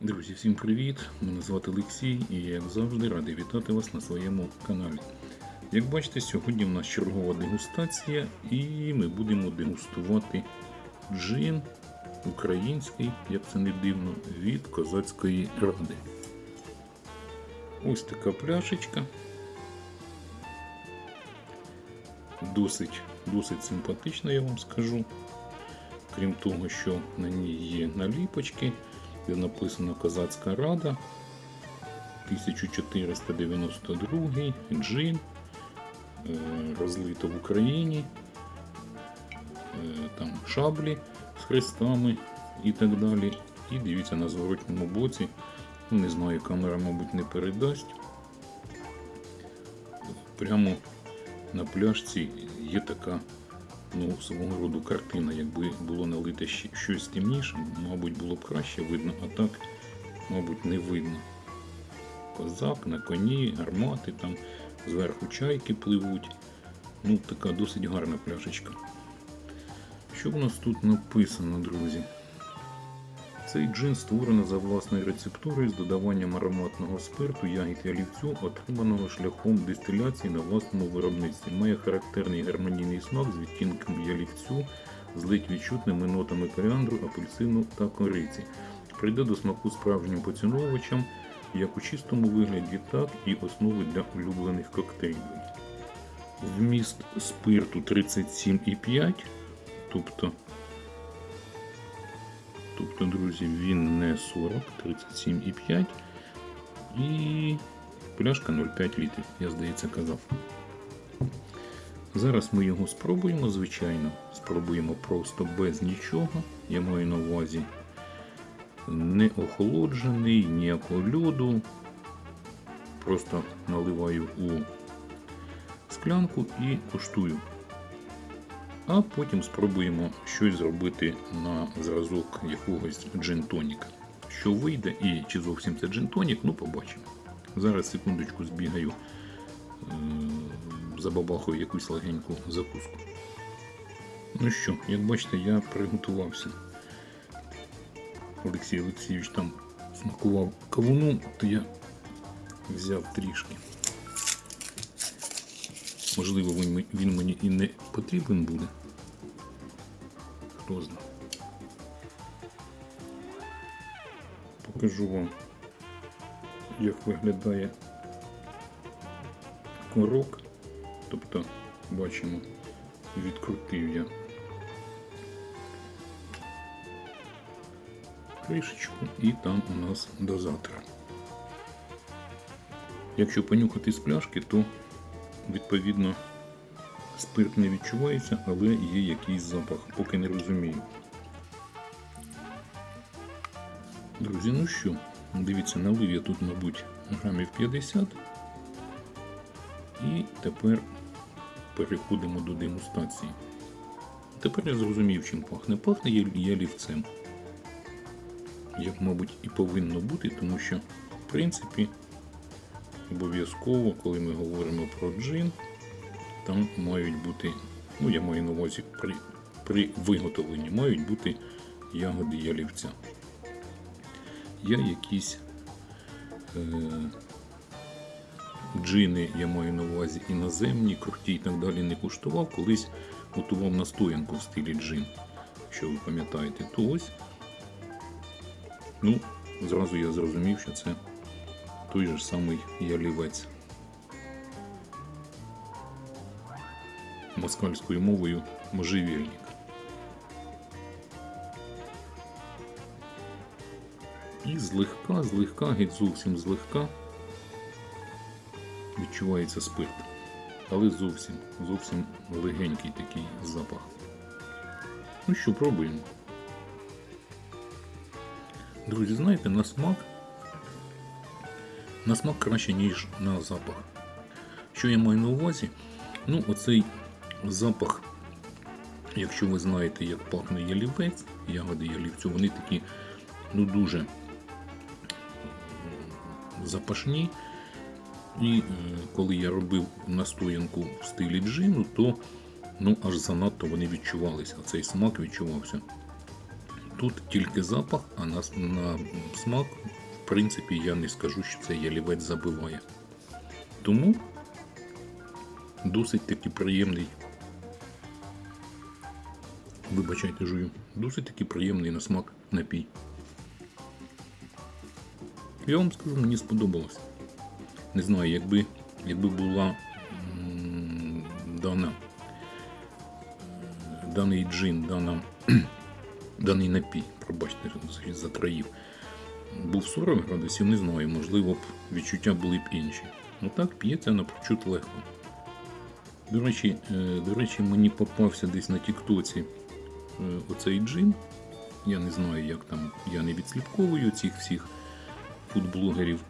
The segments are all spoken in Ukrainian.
Друзі, всім привіт! Мене звати Олексій і я, як завжди радий вітати вас на своєму каналі. Як бачите, сьогодні в нас чергова дегустація і ми будемо дегустувати джин український, як це не дивно, від козацької ради. Ось така пляшечка. Досить, досить симпатична, я вам скажу. Крім того, що на ній є наліпочки, де написано Козацька Рада 1492 джин, е, розлито в Україні, е, там шаблі з хрестами і так далі. І дивіться на зворотньому боці. Не знаю, камера, мабуть, не передасть. Прямо на пляшці є така ну, свого роду картина. Якби було налите щось темніше, мабуть, було б краще видно, а так, мабуть, не видно. Козак на коні, гармати, там зверху чайки пливуть. Ну, така досить гарна пляшечка. Що в нас тут написано, друзі? Цей джин створено за власною рецептурою з додаванням ароматного спирту, ягід і олівцю, отриманого шляхом дистиляції на власному виробництві. Має характерний гармонійний смак з відтінком ялівцю, з ледь відчутними нотами коріандру, апельсину та кориці. Прийде до смаку справжнім поціновувачам як у чистому вигляді, так і основи для улюблених коктейлів. Вміст спирту 37,5, тобто Тобто, друзі, він не 40, 37,5 і пляшка 0,5 літрів, я здається казав. Зараз ми його спробуємо, звичайно. Спробуємо просто без нічого. Я маю на увазі не охолоджений, ніякого льоду. Просто наливаю у склянку і куштую а потім спробуємо щось зробити на зразок якогось джин-тоніка. Що вийде і чи зовсім це джин-тонік, ну побачимо. Зараз секундочку збігаю, е, забабахаю якусь легеньку закуску. Ну що, як бачите, я приготувався. Олексій Олексійович там смакував кавуном, то я взяв трішки. Можливо, він, він мені і не потрібен буде. Знає. Покажу вам, як виглядає корок. Тобто, бачимо, відкрутив я кришечку і там у нас дозатор. Якщо понюхати з пляшки, то відповідно спирт не відчувається, але є якийсь запах, поки не розумію. Друзі, ну що, дивіться, налив я тут, мабуть, грамів 50. І тепер переходимо до дегустації. Тепер я зрозумів, чим пахне. Пахне я- ялівцем. Як, мабуть, і повинно бути, тому що, в принципі, обов'язково, коли ми говоримо про джин, там мають бути, ну я маю на увазі при, при виготовленні мають бути ягоди ялівця. Я якісь е, джини, я маю на увазі іноземні, круті і так далі не куштував, колись готував настоянку в стилі джин, якщо ви пам'ятаєте, то ось ну, зразу я зрозумів, що це той же самий ялівець. Москальською мовою можжевельник. І злегка, злегка, геть зовсім злегка відчувається спирт. Але зовсім, зовсім легенький такий запах. Ну що, пробуємо. Друзі, знаєте, на смак на смак краще, ніж на запах. Що я маю на увазі? Ну, оцей запах, якщо ви знаєте, як пахне ялівець, ягоди ялівцю, вони такі ну, дуже запашні. І е, коли я робив настоянку в стилі джину, то ну аж занадто вони відчувалися. Цей смак відчувався. Тут тільки запах, а на, на смак, в принципі, я не скажу, що це ялівець забиває. Тому досить таки приємний. Вибачайте, жую. Досить таки приємний на смак напій. Я вам скажу, мені сподобалось. Не знаю, якби, якби була дана, даний джин, дана, даний напій, пробачте, затраїв, був 40 градусів, не знаю, можливо б відчуття були б інші. Ну так, п'ється напрочуд легко. До речі, е, до речі, мені попався десь на Тіктоці е, оцей джин. Я не знаю, як там, я не відслідковую цих всіх фудблогерів.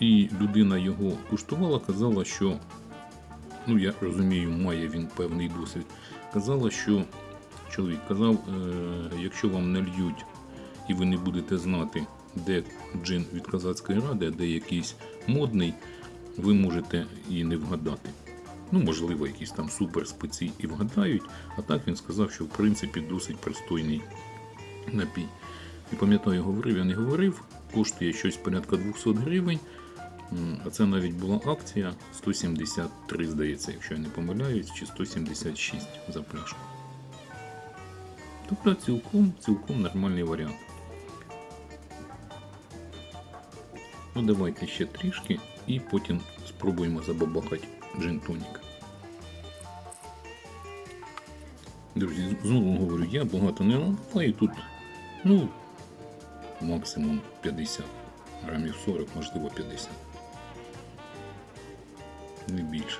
І людина його куштувала, казала, що, ну я розумію, має він певний досвід. Казала, що чоловік казав, е, якщо вам нальють і ви не будете знати, де джин від Казацької ради, а де якийсь модний, ви можете і не вгадати. Ну, можливо, якісь там суперспеці і вгадають, а так він сказав, що в принципі досить пристойний напій. І пам'ятаю, говорив, я не говорив, коштує щось порядка 200 гривень. А це навіть була акція 173, здається, якщо я не помиляюсь, чи 176 за пляшку. Тобто цілком, цілком нормальний варіант. Ну давайте ще трішки і потім спробуємо забабахати джин-тонік. Друзі, знову говорю, я багато не наливаю тут, ну, максимум 50 грамів 40, можливо 50. Не більше.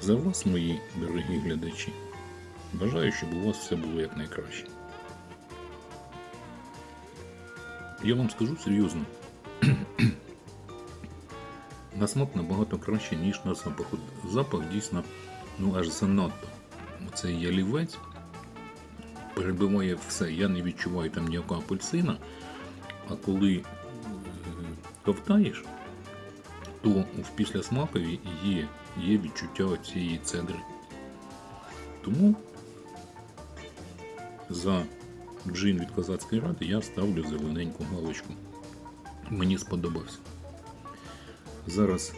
За вас, мої дорогі глядачі, бажаю, щоб у вас все було якнайкраще. Я вам скажу серйозно. на смак набагато краще, ніж на запах. Запах дійсно ну аж занадто. Цей ялівець перебиває все. Я не відчуваю там ніякого апельсина, а коли е, ковтаєш, то в післясмакові є, є відчуття цієї цедри. Тому за джин від Козацької ради я ставлю зелененьку галочку. Мені сподобався. Зараз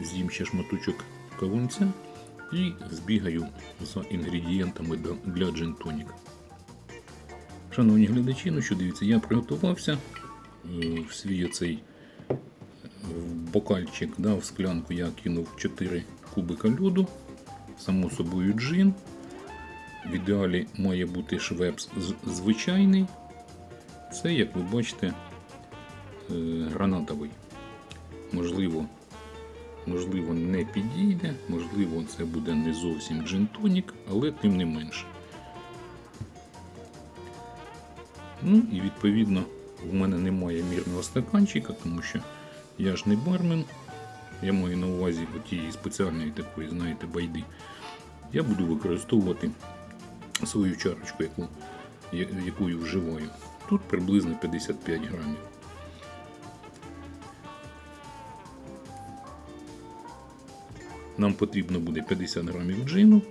з'їм ще шматочок кавунця і збігаю за інгредієнтами для джин-тоніка. Шановні глядачі, ну що дивіться, я приготувався е, в свій цей бокальчик, да, в склянку я кинув 4 кубика льоду, само собою джин. В ідеалі має бути швепс звичайний. Це, як ви бачите, е, гранатовий. Можливо, можливо, не підійде, можливо, це буде не зовсім джин-тонік, але тим не менше. Ну і відповідно в мене немає мірного стаканчика, тому що я ж не бармен. Я маю на увазі тієї спеціальної такої, знаєте, байди. Я буду використовувати свою чарочку, яку, якою вживаю. Тут приблизно 55 грамів. Нам потрібно буде 50 грамів джину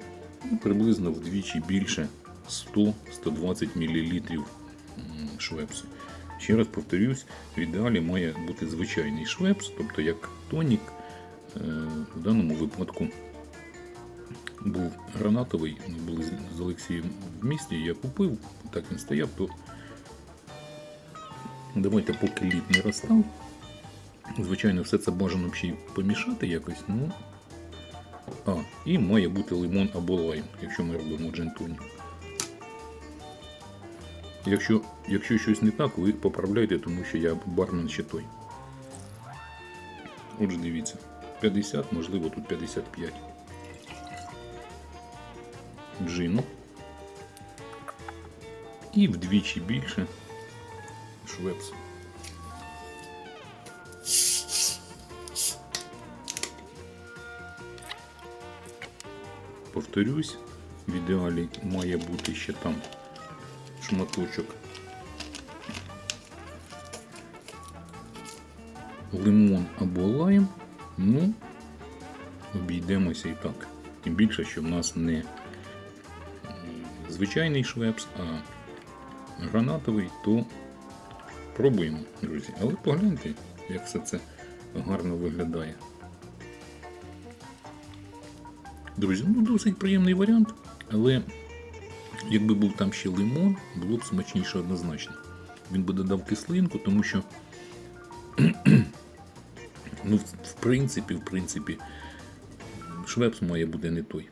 і приблизно вдвічі більше 100-120 мл швепсу. Ще раз повторюсь, в ідеалі має бути звичайний швепс, тобто як тонік. Е, В даному випадку був гранатовий, ми були з- Олексієм в місті, я купив, так він стояв, то давайте поки лід не розстав. Звичайно, все це бажано ще й помішати якось, ну. А, і має бути лимон або лайм, якщо ми робимо джентоні. Якщо, якщо щось не так, ви поправляйте, тому що я бармен ще той. Отже, дивіться, 50, можливо, тут 55. Джину. І вдвічі більше швепс. Повторюсь, в ідеалі має бути ще там шматочок лимон або лайм. Ну, обійдемося і так. Тим більше, що в нас не звичайний швепс, а гранатовий, то пробуємо, друзі. Але погляньте, як все це гарно виглядає. Друзі, ну досить приємний варіант, але якби був там ще лимон, було б смачніше однозначно. Він би додав кислинку, тому що, ну, в, принципі, в принципі, швепс має бути не той.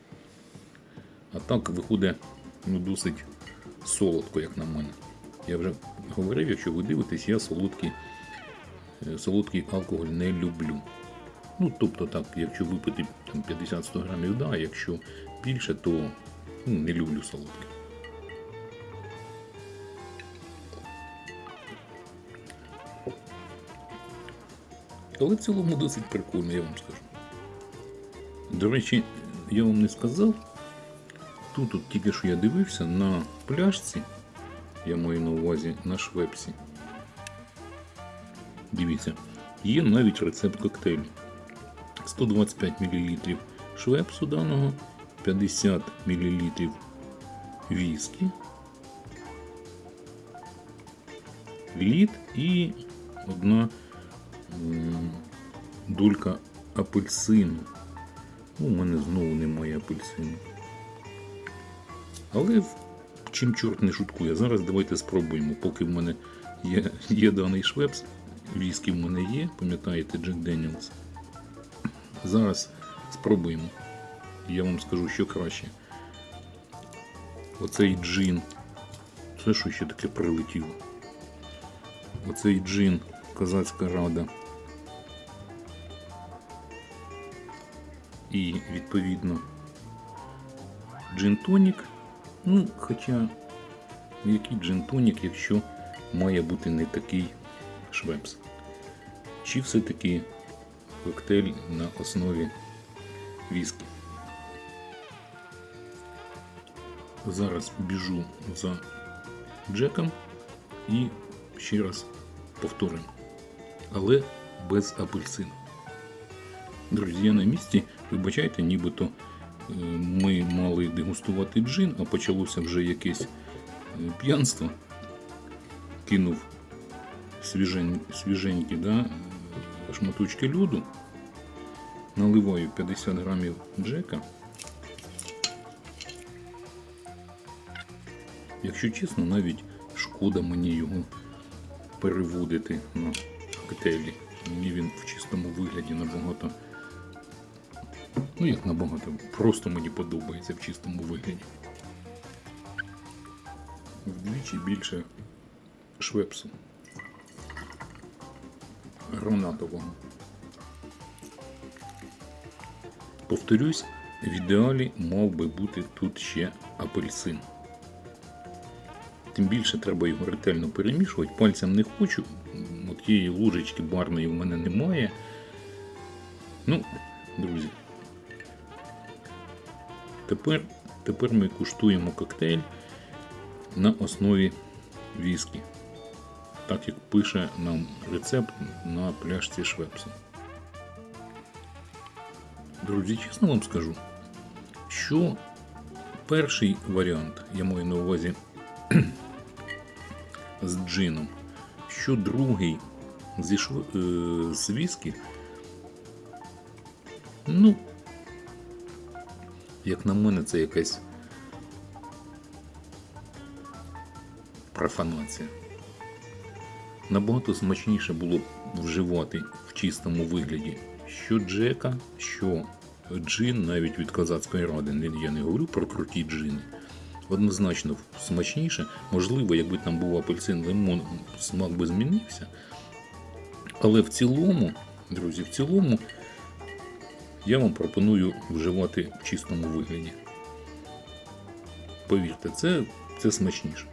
А так виходить ну, досить солодко, як на мене. Я вже говорив, якщо ви дивитесь, я солодкий, е, солодкий алкоголь не люблю. Ну, тобто так, якщо випити там, 50-100 грамів, да, а якщо більше, то ну, не люблю солодке. Але в цілому досить прикольно, я вам скажу. До речі, я вам не сказав. Тут от тільки що я дивився на пляшці, я маю на увазі на швепсі. Дивіться, є навіть рецепт коктейлю. 125 мл швепсу даного, 50 мл віскі, лід і одна долька апельсину. Ну, у мене знову немає апельсину. Але чим чорт не шуткує. Зараз давайте спробуємо, поки в мене є, є даний швепс. Віскі в мене є, пам'ятаєте, Джек Деніелс. Зараз спробуємо. Я вам скажу, що краще. Оцей джин. Це що ще таке прилетіло? Оцей джин, козацька рада. І відповідно джин тонік. Ну, хоча який джин тонік, якщо має бути не такий швепс. Чи все-таки коктейль на основі віскі. Зараз біжу за Джеком і ще раз повторюю. Але без апельсину. Друзі, я на місці, вибачайте, нібито е, ми мали дегустувати джин, а почалося вже якесь е, п'янство. Кинув свіжень, свіженькі да, шматочки льоду, наливаю 50 грамів джека. Якщо чесно, навіть шкода мені його переводити на коктейлі. Мені він в чистому вигляді набагато. Ну як набагато, просто мені подобається в чистому вигляді. Вдвічі більше швепсу гранатового. Повторюсь, в ідеалі мав би бути тут ще апельсин. Тим більше треба його ретельно перемішувати. Пальцем не хочу. От тієї ложечки барної в мене немає. Ну, друзі. Тепер, тепер ми куштуємо коктейль на основі віскі. Так як пише нам рецепт на пляшці Швепсу. Друзі, чесно вам скажу, що перший варіант, я маю на увазі з джином, що другий зі шв... е, з віскі, ну, як на мене, це якась профанація. Набагато смачніше було вживати в чистому вигляді що Джека, що джин навіть від козацької ради. Я не говорю про круті джини. Однозначно смачніше. Можливо, якби там був апельсин лимон, смак би змінився. Але в цілому, друзі, в цілому я вам пропоную вживати в чистому вигляді. Повірте, це, це смачніше.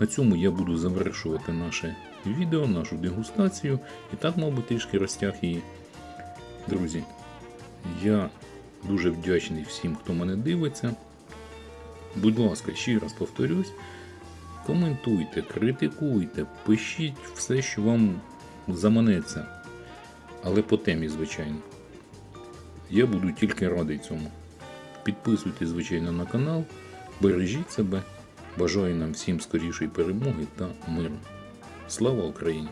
На цьому я буду завершувати наше відео, нашу дегустацію. І так, мабуть, трішки розтяг її. Друзі, я дуже вдячний всім, хто мене дивиться. Будь ласка, ще раз повторюсь. Коментуйте, критикуйте, пишіть все, що вам заманеться. Але по темі, звичайно. Я буду тільки радий цьому. Підписуйтесь, звичайно, на канал, бережіть себе. Бажаю нам всім скорішої перемоги та миру. Слава Україні!